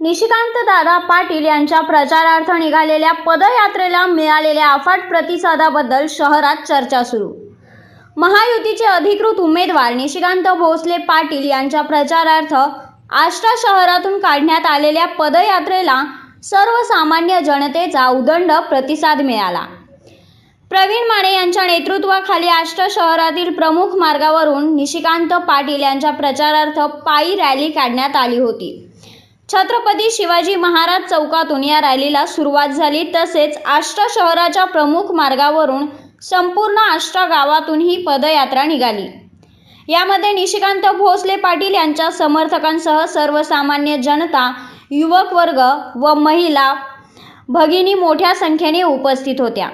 निशिकांत दादा पाटील यांच्या प्रचारार्थ निघालेल्या पदयात्रेला मिळालेल्या अफाट प्रतिसादाबद्दल शहरात चर्चा सुरू. महायुतीचे अधिकृत उमेदवार निशिकांत भोसले पाटील यांच्या प्रचारार्थ आष्टा शहरातून काढण्यात आलेल्या पदयात्रेला सर्वसामान्य जनतेचा उदंड प्रतिसाद मिळाला. प्रवीण माने यांच्या नेतृत्वाखाली आष्टा शहरातील प्रमुख मार्गावरून निशिकांत पाटील यांच्या प्रचारार्थ पायी रॅली काढण्यात आली होती. छत्रपती शिवाजी महाराज चौकातून या रॅलीला सुरुवात झाली. तसेच आष्टा शहराच्या प्रमुख मार्गावरून संपूर्ण आष्टा गावातून ही पदयात्रा निघाली. यामध्ये निशिकांत भोसले पाटील यांच्या समर्थकांसह सर्वसामान्य जनता युवक वर्ग व महिला भगिनी मोठ्या संख्येने उपस्थित होत्या.